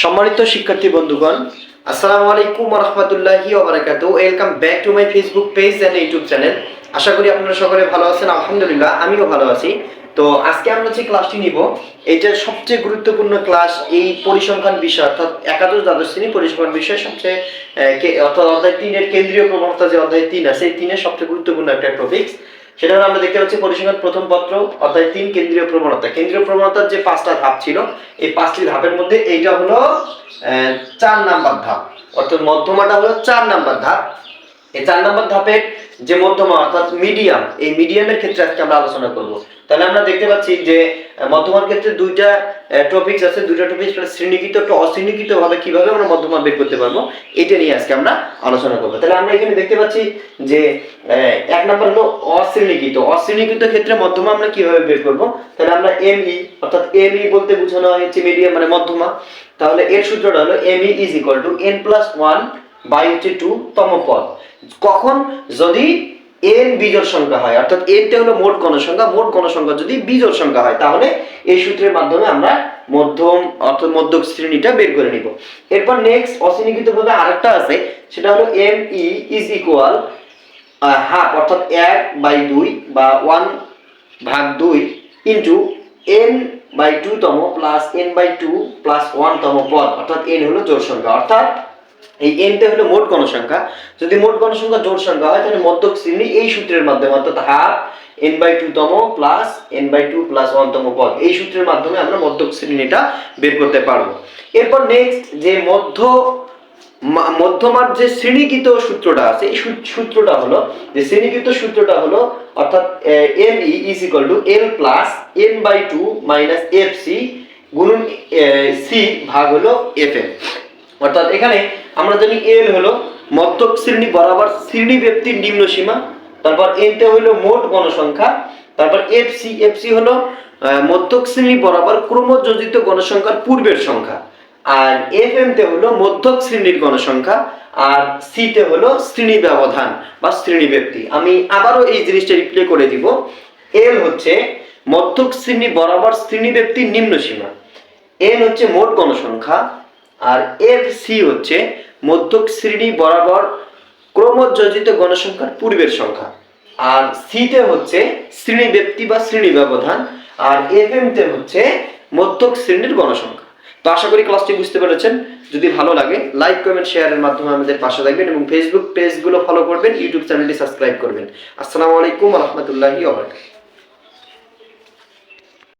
সম্মানিত শিক্ষার্থী বন্ধুগণ, আসসালামু আলাইকুম রহমতুল্লাহি ওবারাকাত। Welcome back to my Facebook page and YouTube channel আশা করি আপনারা সকলে ভালো আছেন, আলহামদুলিল্লাহ, আমিও ভালো আছি। তো আজকে আমরা যে ক্লাসটি নিব, এটা সবচেয়ে গুরুত্বপূর্ণ ক্লাস এই পরিসংখ্যান বিষয়, অর্থাৎ একাদশ দ্বাদশ শ্রেণি পরিসংখ্যান বিষয় সবচেয়ে অর্থাৎ অধ্যায় তিনের কেন্দ্রীয় প্রবণতা যে অধ্যায় তিন আছে, এই তিনের সবচেয়ে গুরুত্বপূর্ণ একটা টপিক সেটা হলো আমরা দেখতে পাচ্ছি পরিসংখ্যান প্রথম পত্র অর্থাৎ তিন, কেন্দ্রীয় প্রবণতা। কেন্দ্রীয় প্রবণতার যে পাঁচটা ধাপ ছিল, এই পাঁচটি ধাপের মধ্যে এইটা হলো চার নাম্বার ধাপ। অর্থাৎ মধ্যমাটা হলো চার নাম্বার ধাপ। এই চার নাম্বার ধাপের যে মধ্যমা অর্থাৎ মিডিয়াম এই মিডিয়ামের ক্ষেত্রে আজকে আমরা আলোচনা করব। তাহলে আমরা দেখতে পাচ্ছি যে আহ, মধ্যমার ক্ষেত্রে দুইটা টপিকস আছে দুইটা টপিক শ্রেণীকৃত তো অশ্রেণীকৃত ভাবে কীভাবে আমরা মধ্যমা বের করতে পারব এটা নিয়ে আজকে আমরা আলোচনা করব। তাহলে আমরা এখানে দেখতে পাচ্ছি যে এক নাম্বার হলো অশ্রেণীকৃত। অশ্রেণীকৃত ক্ষেত্রে মধ্যমা আমরা কীভাবে বের করব? তাহলে আমরা এমই অর্থাৎ এমই বলতে বোঝানো হয়েছে মিডিয়াম মানে মধ্যমা। তাহলে এর সূত্রটা হলো M E is equal to N plus one by হচ্ছে টু তম পদ কখন? যদি এন বিজোড় সংখ্যা হয়, অর্থাৎ এনটা হলো মোট গণসংখ্যা মোট গণসংখ্যা যদি বিজোড় সংখ্যা হয়, তাহলে এই সূত্রের মাধ্যমে আমরা মধ্যম, অর্থাৎ মধ্যক শ্রেণীটা বের করে নিব। এরপর নেক্সট অশ্রেণীকৃত ভাবে আরেকটা আছে, সেটা হলো M E is equal half অর্থাৎ এক বাই দুই বা ওয়ান ভাগ দুই ইন্টু এন বাই টু তম plus N by two plus one তম পদ, অর্থাৎ এন হলো জোড় সংখ্যা। অর্থাৎ এই এনটা হলো মোট গণসংখ্যা যদি মোট গণসংখ্যা জোড় সংখ্যা হয়, তাহলে মধ্যক শ্রেণি এই সূত্রের মাধ্যমে, অর্থাৎ হাফ এন বাই টু তম plus N by two plus one তম পদ এই সূত্রের মাধ্যমে আমরা মধ্যক শ্রেণীটা বের করতে পারব। এরপর নেক্সট যে মধ্য মধ্যমার যে শ্রেণীকৃত সূত্রটা আছে, এই সূত্রটা হলো, যে শ্রেণীকৃত সূত্রটা হলো, অর্থাৎ M E is equal to L plus N by two minus F C গুণন সি ভাগ হলো এফ এম অর্থাৎ এখানে আমরা জানি এল হলো মধ্যক শ্রেণি বরাবর শ্রেণি ব্যক্তির নিম্ন সীমা, তারপর এনতে হলো মোট গণসংখ্যা, তারপর এফ সি এফ সি হলো মধ্যক শ্রেণি বরাবর ক্রমযোজিত গণসংখ্যার পূর্বের সংখ্যা, আর এফ এম তে হলো মধ্যক শ্রেণির গণসংখ্যা, আর সি তে হলো শ্রেণি ব্যবধান বা শ্রেণি ব্যক্তি। আমি আবারও এই জিনিসটা রিপ্লে করে দিব। এল হচ্ছে মধ্যক শ্রেণি বরাবর শ্রেণি ব্যক্তির নিম্ন সীমা। এন হচ্ছে মোট গণসংখ্যা আর এফ সি হচ্ছে মধ্যক শ্রেণি বরাবর ক্রমযোজিত গণসংখ্যার পূর্বের সংখ্যা। আর সিতে হচ্ছে শ্রেণি ব্যক্তি বা শ্রেণি ব্যবধান, আর এফ এম তে হচ্ছে মধ্যক শ্রেণির গণসংখ্যা। তো আশা করি ক্লাসটি বুঝতে পেরেছেন। যদি ভালো লাগে লাইক কমেন্ট শেয়ারের মাধ্যমে আমাদের পাশে থাকবেন এবং ফেসবুক পেজগুলো ফলো করবেন ইউটিউব চ্যানেলটি সাবস্ক্রাইব করবেন। আসসালামু আলাইকুম রহমতুল্লাহি